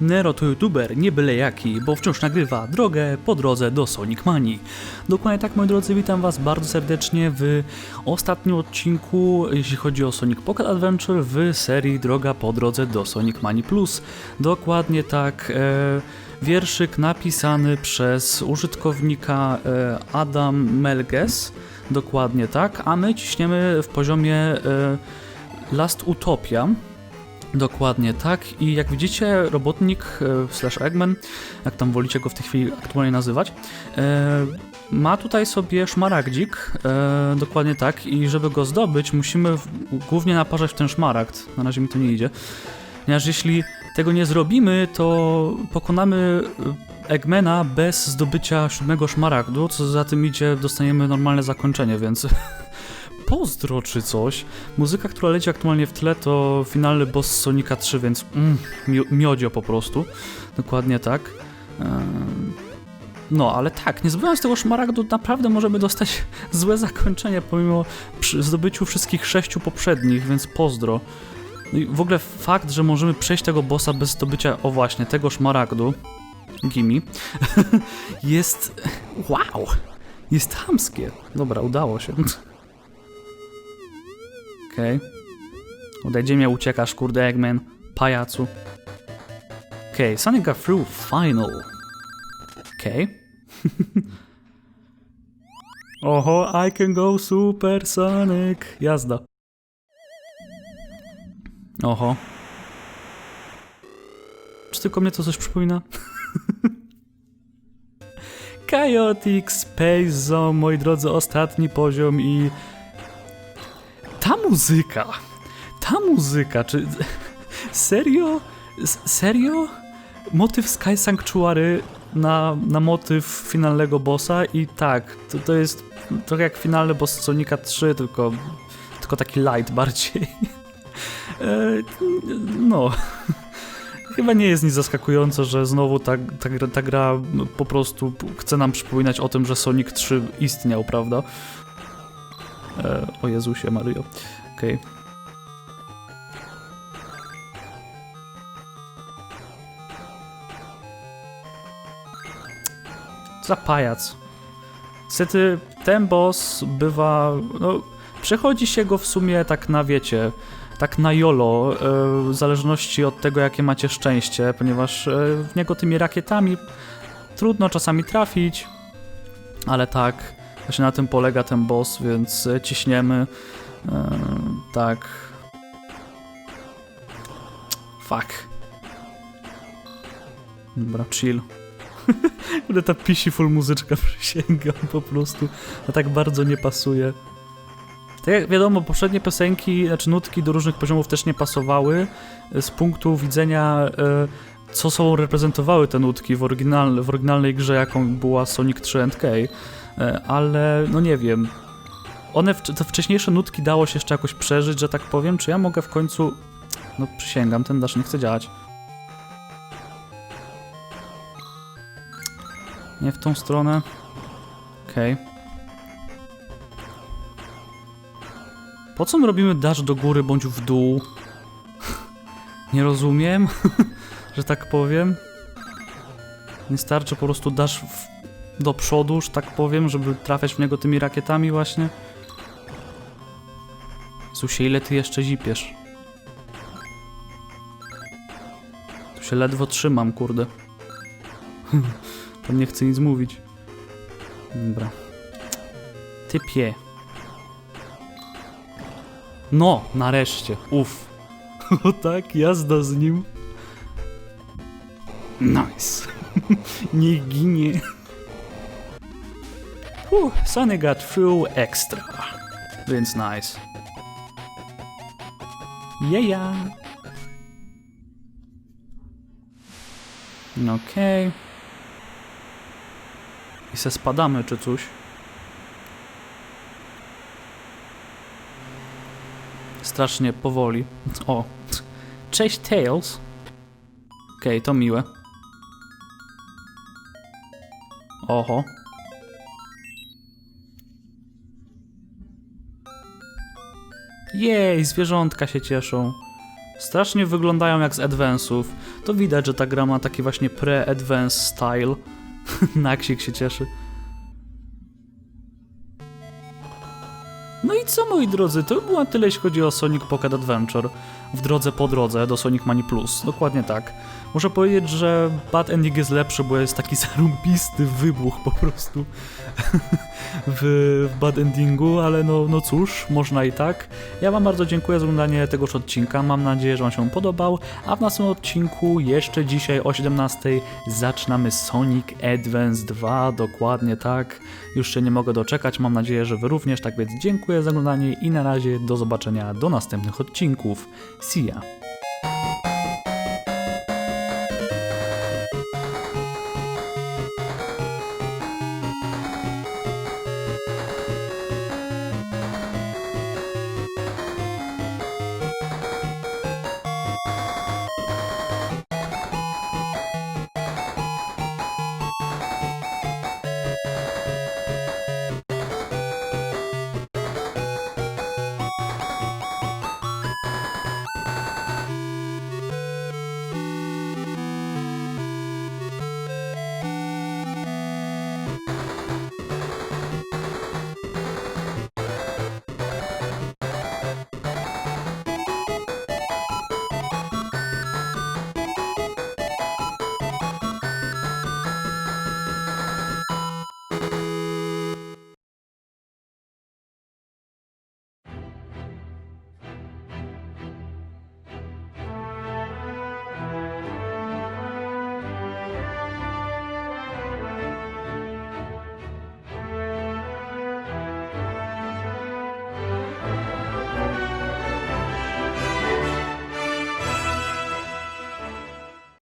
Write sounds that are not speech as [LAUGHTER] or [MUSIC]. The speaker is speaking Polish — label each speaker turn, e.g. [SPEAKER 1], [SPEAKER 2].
[SPEAKER 1] Nero to youtuber nie byle jaki, bo wciąż nagrywa drogę po drodze do Sonic Manii. Dokładnie tak, moi drodzy, witam was bardzo serdecznie w ostatnim odcinku, jeśli chodzi o Sonic Pocket Adventure w serii Droga po drodze do Sonic Manii Plus. Dokładnie tak, e, wierszyk napisany przez użytkownika e, Adam Melges, dokładnie tak, a my ciśniemy w poziomie e, Last Utopia. Dokładnie tak. I jak widzicie, robotnik e, slash Eggman, jak tam wolicie go w tej chwili aktualnie nazywać, e, ma tutaj sobie szmaragdzik, e, dokładnie tak. I żeby go zdobyć, musimy głównie naparzać w ten szmaragd. Na razie mi to nie idzie. Ponieważ jeśli tego nie zrobimy, to pokonamy Eggmana bez zdobycia siódmego szmaragdu, co za tym idzie, dostaniemy normalne zakończenie, więc [LAUGHS] pozdro czy coś. Muzyka, która leci aktualnie w tle, to finalny boss Sonika 3, więc mm, mio- miodzio po prostu. Dokładnie tak. No, ale tak, nie zdobywając tego szmaragdu, naprawdę możemy dostać [LAUGHS] złe zakończenie, pomimo zdobyciu wszystkich sześciu poprzednich, więc pozdro. No i w ogóle fakt, że możemy przejść tego bossa bez zdobycia, o właśnie, tego szmaragdu, Gimi, [LAUGHS] jest... wow! Jest hamskie. Dobra, udało się. [LAUGHS] Okej. Okay. Odejdzie mnie, uciekasz, kurde, Eggman. Pajacu. Okej, okay. Sonic got through final. Okej. Okay. [LAUGHS] Oho, I can go super Sonic. Jazda. Oho. Czy tylko mnie to coś przypomina? [LAUGHS] Chaotic Space Zone, moi drodzy, ostatni poziom i muzyka, ta muzyka, czy serio, serio? Motyw Sky Sanctuary na, na motyw finalnego bossa i tak, to, to jest trochę jak finalny boss Sonika 3, tylko, tylko taki light bardziej. [LAUGHS] E, no, [LAUGHS] chyba nie jest nic zaskakujące, że znowu ta, ta, ta gra po prostu chce nam przypominać o tym, że Sonic 3 istniał, prawda? E, o Jezusie Maryjo. Okej. Pajac. Niestety ten boss bywa, no, przechodzi się go w sumie tak na wiecie, tak na jolo, e, w zależności od tego jakie macie szczęście, ponieważ e, w niego tymi rakietami trudno czasami trafić, ale tak, właśnie na tym polega ten boss, więc ciśniemy. Tak. Fuck. Dobra, chill. [LAUGHS] Ale ta pisiful muzyczka [LAUGHS] przysięgam po prostu. A tak bardzo nie pasuje. Tak jak wiadomo, poprzednie piosenki, znaczy nutki do różnych poziomów też nie pasowały z punktu widzenia e, co sobą reprezentowały te nutki w, oryginal, w oryginalnej grze, jaką była Sonic 3 and K. E, ale no nie wiem. One, te wcześniejsze nutki dało się jeszcze jakoś przeżyć, że tak powiem. Czy ja mogę w końcu. No przysięgam, ten dash nie chce działać. Nie w tą stronę. Okej. Po co my robimy dash do góry bądź w dół? [LAUGHS] Nie rozumiem, [LAUGHS] że tak powiem. Nie starczy po prostu dash w, do przodu, że tak powiem, żeby trafiać w niego tymi rakietami właśnie. Zusie, ile ty jeszcze zipiesz? Tu się ledwo trzymam, kurde. [LAUGHS] Tam nie chcę nic mówić. Dobra. Typie. No, nareszcie. Uff. [LAUGHS] O tak, jazda z nim. Nice. [LAUGHS] nie ginie. Uh, Sunny got through extra. Więc nice. Jeja. Okej. I se spadamy czy coś. Strasznie powoli. O. Cześć Tails. Okej, to miłe. Oho. Jej, zwierzątka się cieszą. Strasznie wyglądają jak z Advance'ów. To widać, że ta gra ma taki właśnie pre-Advance style. [LAUGHS] Naksik się cieszy. No i co moi drodzy, to by było tyle jeśli chodzi o Sonic Pocket Adventure w drodze po drodze do Sonic Mani Plus. Dokładnie tak. Muszę powiedzieć, że Bad Ending jest lepszy, bo jest taki [LAUGHS] zarąbisty wybuch po prostu [LAUGHS] w, w Bad Endingu, ale no, no cóż, można i tak. Ja wam bardzo dziękuję za oglądanie tegoż odcinka, mam nadzieję, że wam się podobał, a w następnym odcinku jeszcze dzisiaj o 17 zaczynamy Sonic Advance 2, dokładnie tak. Już się nie mogę doczekać, mam nadzieję, że wy również, tak więc dziękuję za oglądanie i na razie do zobaczenia do następnych odcinków. See ya!